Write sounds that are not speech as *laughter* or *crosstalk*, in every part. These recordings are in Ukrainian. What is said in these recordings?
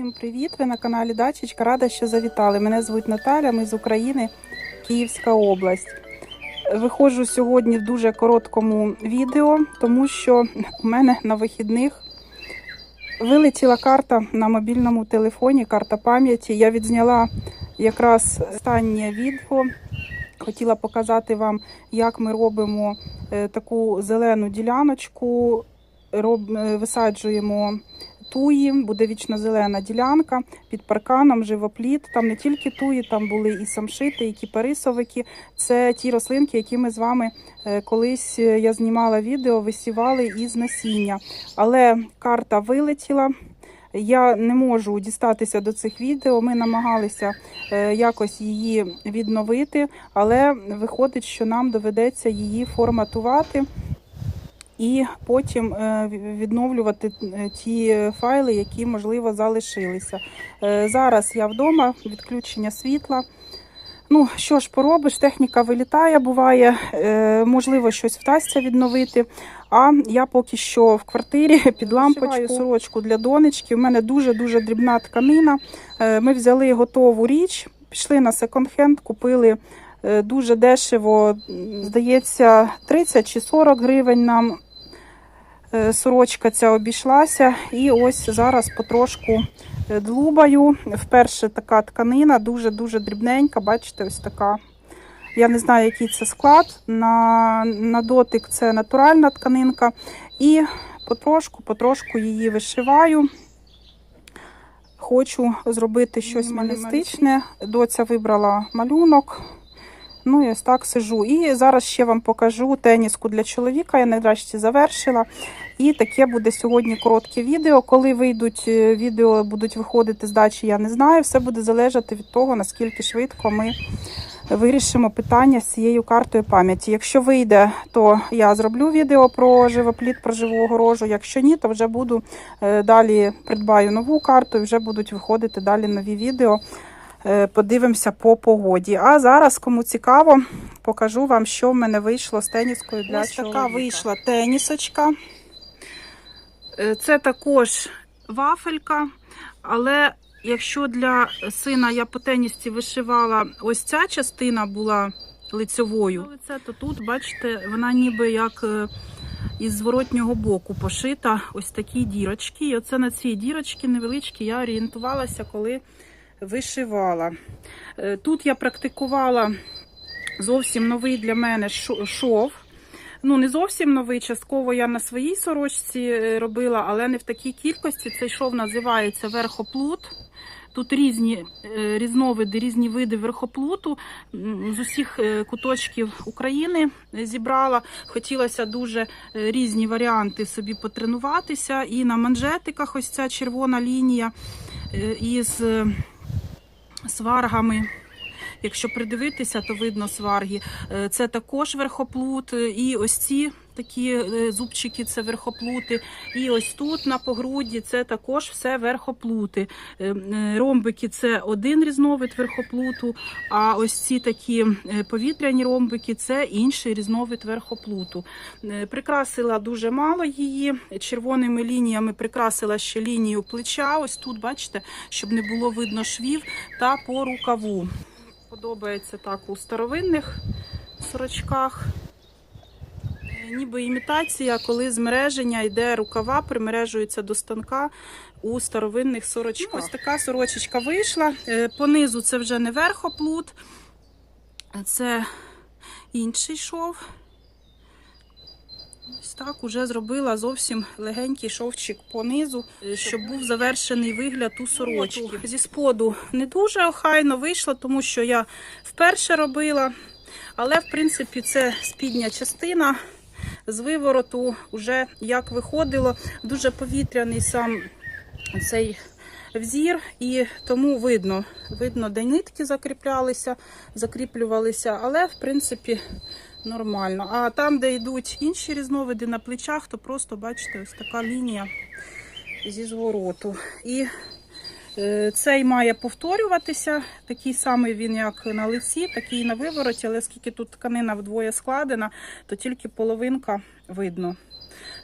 Всім привіт! Ви на каналі Дачечка. Рада, що завітали. Мене звуть Наталя, ми з України, Київська область. Виходжу сьогодні в дуже короткому відео, тому що у мене на вихідних вилетіла карта на мобільному телефоні, карта пам'яті. Я відзняла якраз останнє відео. Хотіла показати вам, як ми робимо е, таку зелену діляночку, е, висаджуємо туї, буде вічно зелена ділянка під парканом, живопліт. Там не тільки туї, там були і самшити, і кіпарисовики. Це ті рослинки, які ми з вами е, колись е, я знімала відео, висівали із насіння. Але карта вилетіла. Я не можу дістатися до цих відео. Ми намагалися е, якось її відновити, але виходить, що нам доведеться її форматувати і потім е, відновлювати е, ті файли, які можливо залишилися. Е, Зараз я вдома, відключення світла. Ну, що ж поробиш, техніка вилітає, буває, е, можливо, щось вдасться відновити. А я поки що в квартирі *laughs* під лампочку сорочку для донечки. У мене дуже-дуже дрібна тканина. Е, Ми взяли готову річ, пішли на секонд-хенд, купили е, дуже дешево, здається, 30 чи 40 гривень нам е, сорочка ця обійшлася. І ось зараз потрошку е, длубаю. Вперше така тканина, дуже-дуже дрібненька. Бачите, ось така. Я не знаю, який це склад. На, на дотик це натуральна тканинка. І потрошку, потрошку її вишиваю. Хочу зробити щось малістичне. Доця вибрала малюнок. Ну і ось так сижу. І зараз ще вам покажу теніску для чоловіка. Я нарешті завершила. І таке буде сьогодні коротке відео. Коли вийдуть е, відео, будуть виходити з дачі, я не знаю. Все буде залежати від того, наскільки швидко ми вирішимо питання з цією картою пам'яті. Якщо вийде, то я зроблю відео про живопліт, про живу огорожу. Якщо ні, то вже буду е, далі придбаю нову карту і вже будуть виходити далі нові відео. Е, Подивимося по погоді. А зараз, кому цікаво, покажу вам, що в мене вийшло з теніскою для Ось така вийшла тенісочка. Е, Це також вафелька, але якщо для сина я по тенісці вишивала, ось ця частина була лицьовою, то тут, бачите, вона ніби як е, із зворотнього боку пошита ось такі дірочки. І оце на ці дірочки невеличкі я орієнтувалася, коли вишивала. Е, Тут я практикувала зовсім новий для мене шов. Ну, не зовсім новий. Частково я на своїй сорочці е, робила, але не в такій кількості. Цей шов називається верхоплут. Тут різні е, різновиди, різні види верхоплуту з усіх куточків України зібрала. Хотілося дуже різні варіанти собі потренуватися. І на манжетиках ось ця червона лінія із сваргами. Якщо придивитися, то видно сварги. Е, Це також верхоплут. е, І ось ці такі е, зубчики це верхоплути. І ось тут на погрудді це також все верхоплути. Е, е, Ромбики це один різновид верхоплуту, а ось ці такі повітряні ромбики це інший різновид верхоплуту. Прикрасила дуже мало її. Червоними лініями прикрасила ще лінію плеча. Ось тут, бачите, щоб не було видно швів та по рукаву. Подобається так у старовинних сорочках. Ніби імітація, коли змереження йде рукава, примережується до станка у старовинних сорочках. Ось така сорочечка вийшла. Е, Понизу це вже не верхоплут, це інший шов. Ось так уже зробила зовсім легенький шовчик понизу, е, щоб був завершений вигляд у сорочки. Зі споду не дуже охайно вийшло, тому що я вперше робила. Але, в принципі, це спідня частина з вивороту вже як виходило. Дуже повітряний сам цей взір, і тому видно, видно, де нитки закріплялися, закріплювалися, але в принципі нормально. А там, де йдуть інші різновиди на плечах, то просто бачите, ось така лінія зі звороту. І цей має повторюватися. Такий самий він, як на лиці, такий на вивороті, але оскільки тут тканина вдвоє складена, то тільки половинка видно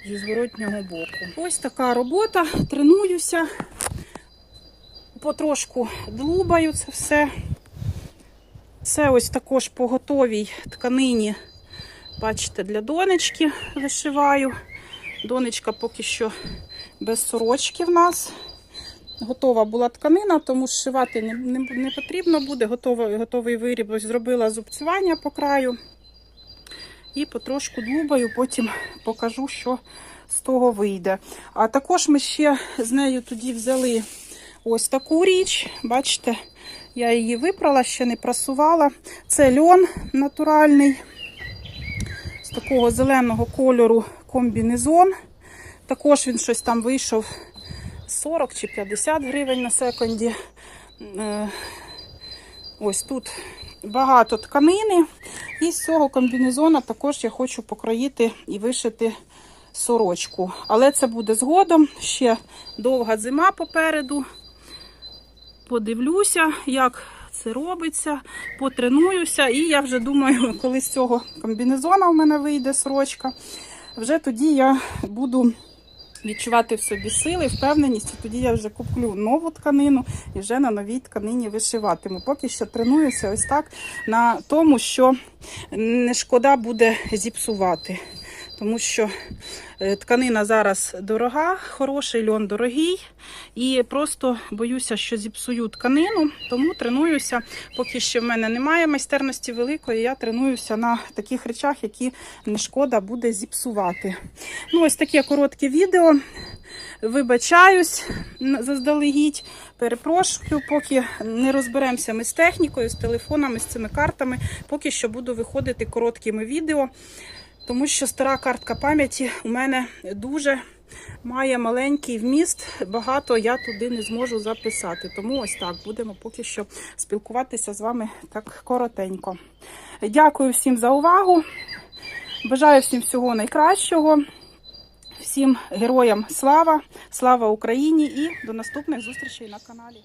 зі зворотнього боку. Ось така робота. Тренуюся. потрошку длубаю це все. Це ось також по готовій тканині, бачите, для донечки вишиваю. Донечка поки що без сорочки в нас. Готова була тканина, тому зшивати не, не, не потрібно буде. Готова, готовий виріб. Ось зробила зубцювання по краю. І потрошку длубаю, потім покажу, що з того вийде. А також ми ще з нею тоді взяли ось таку річ. Бачите, я її випрала, ще не прасувала. Це льон натуральний, з такого зеленого кольору комбінезон. Також він щось там вийшов 40 чи 50 гривень на секунді. Е, Ось тут багато тканини. І з цього комбінезона також я хочу покроїти і вишити сорочку. Але це буде згодом. Ще довга зима попереду. Подивлюся, як це робиться, потренуюся. І я вже думаю, *laughs* коли з цього комбінезона в мене вийде сорочка, вже тоді я буду відчувати в собі сили, впевненість, і тоді я вже куплю нову тканину і вже на новій тканині вишиватиму. Поки що тренуюся ось так на тому, що не шкода буде зіпсувати. Тому що е, тканина зараз дорога, хороший льон дорогий. І просто боюся, що зіпсую тканину, тому тренуюся. Поки що в мене немає майстерності великої, я тренуюся на таких речах, які не шкода буде зіпсувати. Ну, ось таке коротке відео. Вибачаюсь заздалегідь. Перепрошую, поки не розберемося ми з технікою, з телефонами, з цими картами. Поки що буду виходити короткими відео, тому що стара картка пам'яті у мене дуже має маленький вміст. Багато я туди не зможу записати. Тому ось так будемо поки що спілкуватися з вами так коротенько. Дякую всім за увагу. Бажаю всім всього найкращого. Всім героям слава, слава Україні і до наступних зустрічей на каналі.